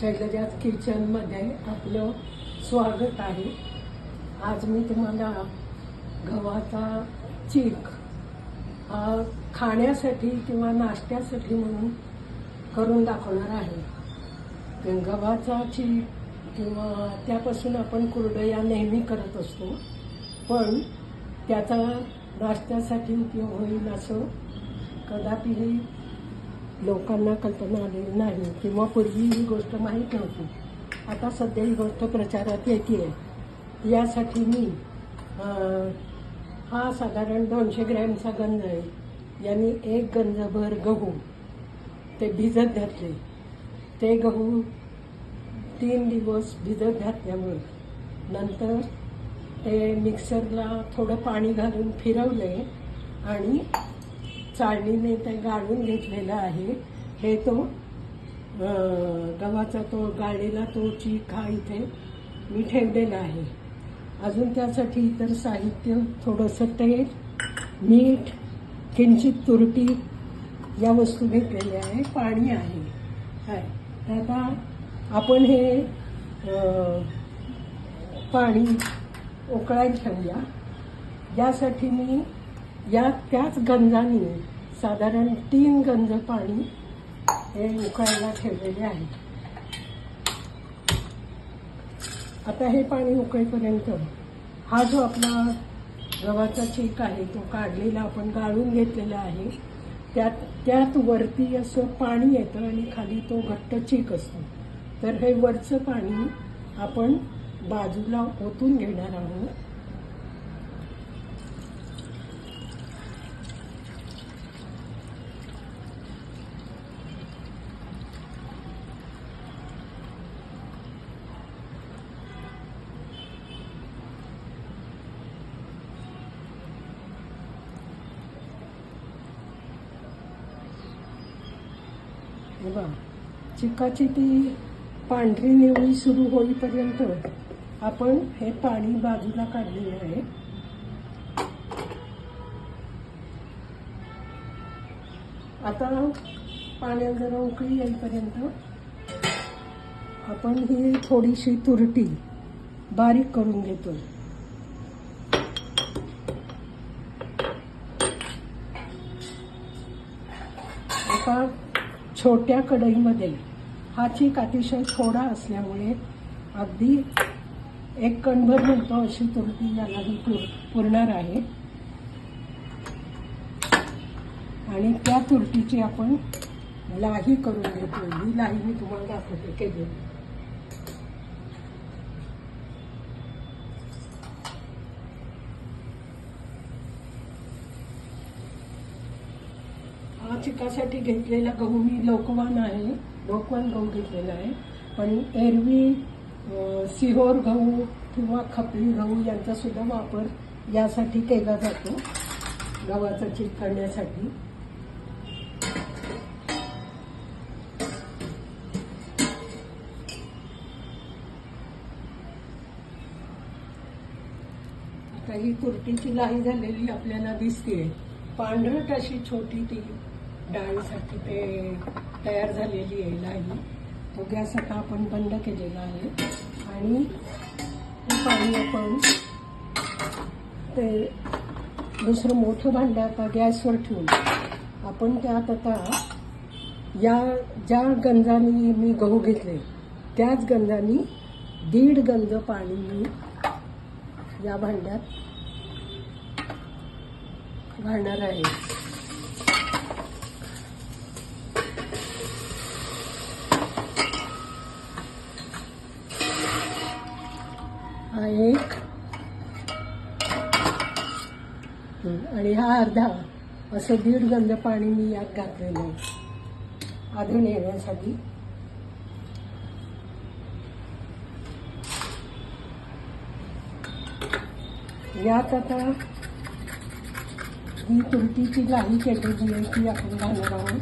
शैलजाज किचनमध्ये आपलं स्वागत आहे. आज मी तुम्हाला गव्हाचा चीक खाण्यासाठी किंवा नाश्त्यासाठी म्हणून करून दाखवणार आहे. गव्हाचा चीक किंवा त्यापासून आपण कुरडया नेहमी करत असतो पण त्याचा नाश्त्यासाठी उपयोग होईल असं कदापिही लोकांना कल्पना आलेली नाही किंवा पूर्वी ही गोष्ट माहीत नव्हती. आता सध्या ही गोष्ट प्रचारात येते आहे यासाठी मी हा साधारण दोनशे ग्रॅमचा गंज आहे. यांनी एक गंजभर गहू ते भिजत घातले. ते गहू तीन दिवस भिजत घातल्यामुळे नंतर ते मिक्सरला थोडं पाणी घालून फिरवले आणि चाळणीने ते गाळून घेतलेलं आहे. हे तो गव्हाचा तो गाळलेला तो चीक हा इथे मी ठेवलेला आहे. अजून त्यासाठी इतर साहित्य थोडंसं तेल मीठ किंचित तुरटी या वस्तू घेतलेल्या आहे. पाणी आहे. काय आता आपण हे पाणी उकळायला ठेवूया. यासाठी मी या त्याच गंजाने साधारण तीन गंज पाणी हे उकळायला ठेवलेले आहे. आता हे पाणी उकळेपर्यंत हा जो आपला गव्हाचा चीक आहे तो काढलेला आपण गाळून घेतलेला आहे. त्यात त्यात वरती असं पाणी येतं आणि खाली तो घट्ट चीक असतो. तर हे वरचं पाणी आपण बाजूला ओतून घेणार आहोत. हे बघा चिकाची ती पांढरी निवळी सुरू होईपर्यंत आपण हे पाणी बाजूला काढलेलं आहे. आता पाण्यात जरा उकळी येईपर्यंत आपण ही थोडीशी तुरटी बारीक करून घेतो आता छोट्या कढईमध्ये हा चीक अतिशय थोडा असल्यामुळे अगदी एक कणभर मिळतो अशी तुरटी याला ही पुर पुरणार आहे. आणि त्या तुरटीची आपण लाही करून घेतो ही लाही मी तुम्हाला दाखवते केली. चिकासाठी घेतलेला गहू मी लोकवान आहे लोकवान गहू घेतलेला आहे. पण एरवी सिहोर गहू किंवा खपली गहू यांचा सुद्धा वापर यासाठी केला जातो गव्हाचा चीक करण्यासाठी. आता ही कुर्तीची लाही झालेली आपल्याला दिसते पांढरट अशी छोटी ती डाळीसाठी ते तयार झालेली आहे लाही. तो गॅस आता आपण बंद केलेला आहे. आणि पाणी आपण ते दुसरं मोठं भांडं आता गॅसवर ठेवून. आपण त्यात आता या ज्या गंजानी मी गहू घेतले त्याच गंजानी दीड गंज पाणी मी या भांड्यात घालणार आहे. आणि हा अर्धा असं दीड गंध पाणी मी यात घातलेलं आहे. अजून येण्यासाठी. यात आता ही तुरटीची लाही केलेली आहे ती आपण घालणार आहोत.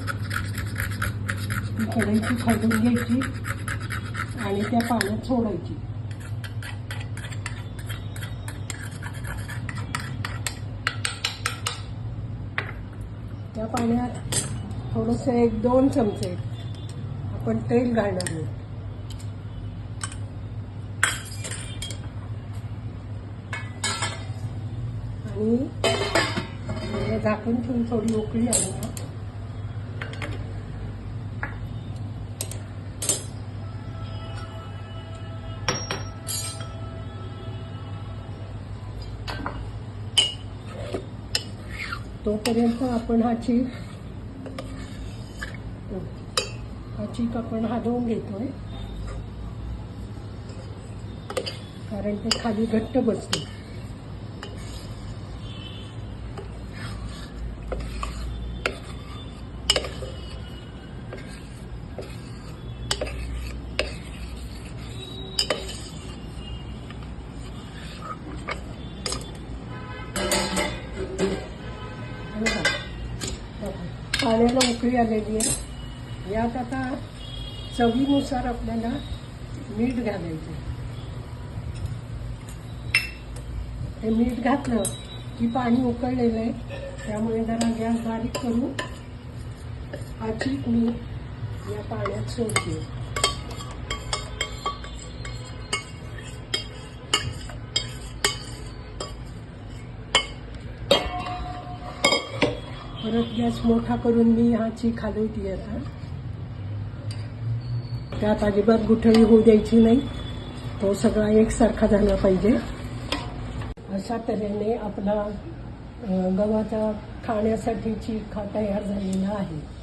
ती कढईची खडून घ्यायची आणि त्या पाण्यात सोडायची. त्या पाण्यात थोडंसं एक दोन चमचे आपण तेल घालणार नाही आणि झाकून ठेवून थोडी उकळी आली तोपर्यंत आपण हा चीक हा चीक आपण हलवून घेतोय. कारण ते खाली घट्ट बसते पाण्याला उकळी आलेली आहे. यात आता चवीनुसार आपल्याला मीठ घालायचं. हे मीठ घातलं की पाणी उकळलेलं आहे. त्यामुळे जरा गॅस बारीक करून हा मीठ मी या पाण्यात सोडते. परत गॅस मोठा करून मी ह्याची खालवती आता. त्यात अजिबात गुठळी होऊ द्यायची नाही. तो सगळा एकसारखा झाला पाहिजे. अशा तऱ्हेने आपला गव्हाचा खाण्यासाठीची खा तयार झालेला आहे.